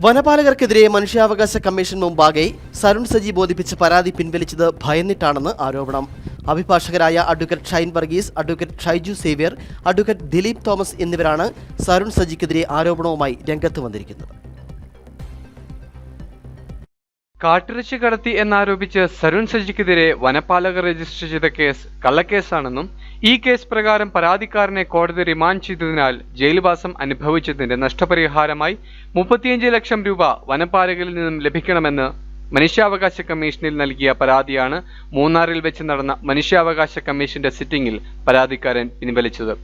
വനപാലകർക്കെതിരെ മനുഷ്യാവകാശ കമ്മീഷൻ മുമ്പാകെ സരുൺ സജി ബോധിപ്പിച്ച പരാതി പിൻവലിച്ചത് ഭയന്നിട്ടാണെന്ന് ആരോപണം. അഭിഭാഷകരായ advocate Shine Varghese advocate Shaiju Xavier advocate Dileep Thomas എന്നിവരാണ് സരുൺ സജിക്കെതിരെ ആരോപണവുമായി രംഗത്ത് വന്നിരിക്കുന്നത്. കാട്ടിറച്ചി കടത്തി എന്നാരോപിച്ച് സരുൺ സജിക്കെതിരെ വനപാലകർ രജിസ്റ്റർ ചെയ്ത കേസ് കള്ളക്കേസാണെന്നും ഈ കേസ് പ്രകാരം പരാതിക്കാരനെ കോടതി റിമാൻഡ് ചെയ്തതിനാൽ ജയിൽവാസം അനുഭവിച്ചതിന്റെ നഷ്ടപരിഹാരമായി മുപ്പത്തിയഞ്ച് ലക്ഷം രൂപ വനപാലകരിൽ നിന്നും ലഭിക്കണമെന്ന് മനുഷ്യാവകാശ കമ്മീഷനിൽ നൽകിയ പരാതിയാണ് മൂന്നാറിൽ വെച്ച് നടന്ന മനുഷ്യാവകാശ കമ്മീഷന്റെ സിറ്റിംഗിൽ പരാതിക്കാരൻ പിൻവലിച്ചത്.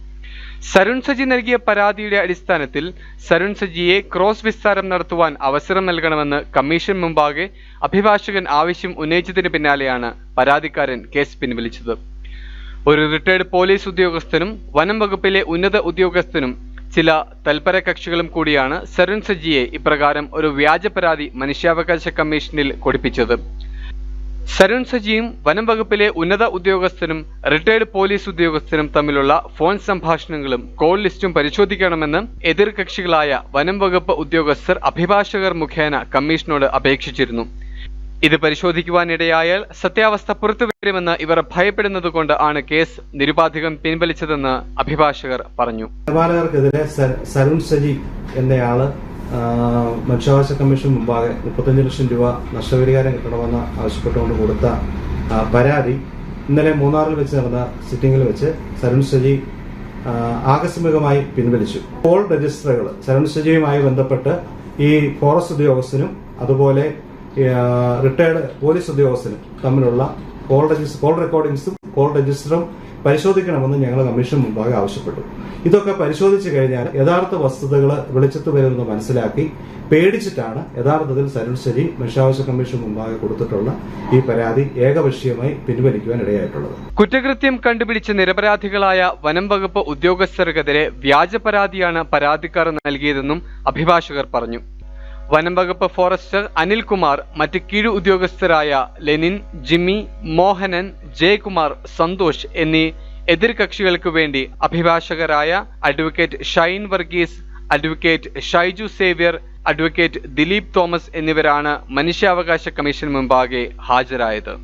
സരുൺ സജി നൽകിയ പരാതിയുടെ അടിസ്ഥാനത്തിൽ സരുൺ സജിയെ ക്രോസ് വിസ്താരം നടത്തുവാൻ അവസരം നൽകണമെന്ന് കമ്മീഷൻ മുമ്പാകെ അഭിഭാഷകൻ ആവശ്യം ഉന്നയിച്ചതിന് പിന്നാലെയാണ് പരാതിക്കാരൻ കേസ് പിൻവലിച്ചത്. ഒരു റിട്ടയർഡ് പോലീസ് ഉദ്യോഗസ്ഥനും വനം വകുപ്പിലെ ഉന്നത ഉദ്യോഗസ്ഥനും ചില തൽപര കക്ഷികളും കൂടിയാണ് സരുൺ സജിയെ ഇപ്രകാരം ഒരു വ്യാജ പരാതി മനുഷ്യാവകാശ കമ്മീഷനിൽ കൊടുപ്പിച്ചത്. സരുൺ സജിയും വനം വകുപ്പിലെ ഉന്നത ഉദ്യോഗസ്ഥനും റിട്ടയർഡ് പോലീസ് ഉദ്യോഗസ്ഥനും തമ്മിലുള്ള ഫോൺ സംഭാഷണങ്ങളും കോൾ ലിസ്റ്റും പരിശോധിക്കണമെന്ന് എതിർകക്ഷികളായ വനം വകുപ്പ് ഉദ്യോഗസ്ഥർ അഭിഭാഷകർ മുഖേന കമ്മീഷനോട് അപേക്ഷിച്ചിരുന്നു. ഇത് പരിശോധിക്കുവാനിടയായാൽ സത്യാവസ്ഥ പുറത്തുവരുമെന്ന് ഇവർ ഭയപ്പെടുന്നതുകൊണ്ട് ആണ് കേസ് നിരുപാധികം പിൻവലിച്ചതെന്ന് അഭിഭാഷകർ പറഞ്ഞു. സജി എന്നയാൾ മനുഷ്യാവകാശ കമ്മീഷൻ മുമ്പാകെ മുപ്പത്തഞ്ച് ലക്ഷം രൂപ നഷ്ടപരിഹാരം കിട്ടണമെന്ന് ആവശ്യപ്പെട്ടുകൊണ്ട് കൊടുത്ത പരാതി ഇന്നലെ മൂന്നാറിൽ വെച്ച് നടന്ന സിറ്റിംഗിൽ വെച്ച് സരുൺ സജി ആകസ്മികമായി പിൻവലിച്ചു. പോൾ രജിസ്റ്ററുകൾ സരുൺ സജിയുമായി ബന്ധപ്പെട്ട് ഈ ഫോറസ്റ്റ് ഉദ്യോഗസ്ഥനും അതുപോലെ റിട്ടയർഡ് പോലീസ് ഉദ്യോഗസ്ഥനും തമ്മിലുള്ള കോൾ രജിസ്റ്റർ കോൾ റെക്കോർഡിംഗ്സും കോൾ രജിസ്റ്ററും പരിശോധിക്കണമെന്ന് ഞങ്ങൾ കമ്മീഷൻ മുമ്പാകെ ആവശ്യപ്പെട്ടു. ഇതൊക്കെ പരിശോധിച്ചു കഴിഞ്ഞാൽ യഥാർത്ഥ വസ്തുതകൾ വെളിച്ചത്ത് വരുമെന്ന് മനസ്സിലാക്കി പേടിച്ചിട്ടാണ് യഥാർത്ഥത്തിൽ സരുൺ ശരി മനുഷ്യാവകാശ കമ്മീഷൻ മുമ്പാകെ കൊടുത്തിട്ടുള്ള ഈ പരാതി ഏകപക്ഷീയമായി പിൻവലിക്കുവാൻ ഇടയായിട്ടുള്ളത്. കുറ്റകൃത്യം കണ്ടുപിടിച്ച നിരപരാധികളായ വനം വകുപ്പ് ഉദ്യോഗസ്ഥർക്കെതിരെ വ്യാജ പരാതിയാണ് പരാതിക്കാർ നൽകിയതെന്നും അഭിഭാഷകർ പറഞ്ഞു. വനം വകുപ്പ് ഫോറസ്റ്റർ അനിൽകുമാർ മറ്റ് കീഴ് ഉദ്യോഗസ്ഥരായ ലെനിൻ ജിമ്മി മോഹനൻ ജയകുമാർ സന്തോഷ് എന്നീ എതിർ കക്ഷികൾക്ക് വേണ്ടി അഭിഭാഷകരായ advocate Shine Varghese advocate Shaiju Xavier advocate Dileep Thomas എന്നിവരാണ് മനുഷ്യാവകാശ കമ്മീഷൻ മുമ്പാകെ ഹാജരായത്.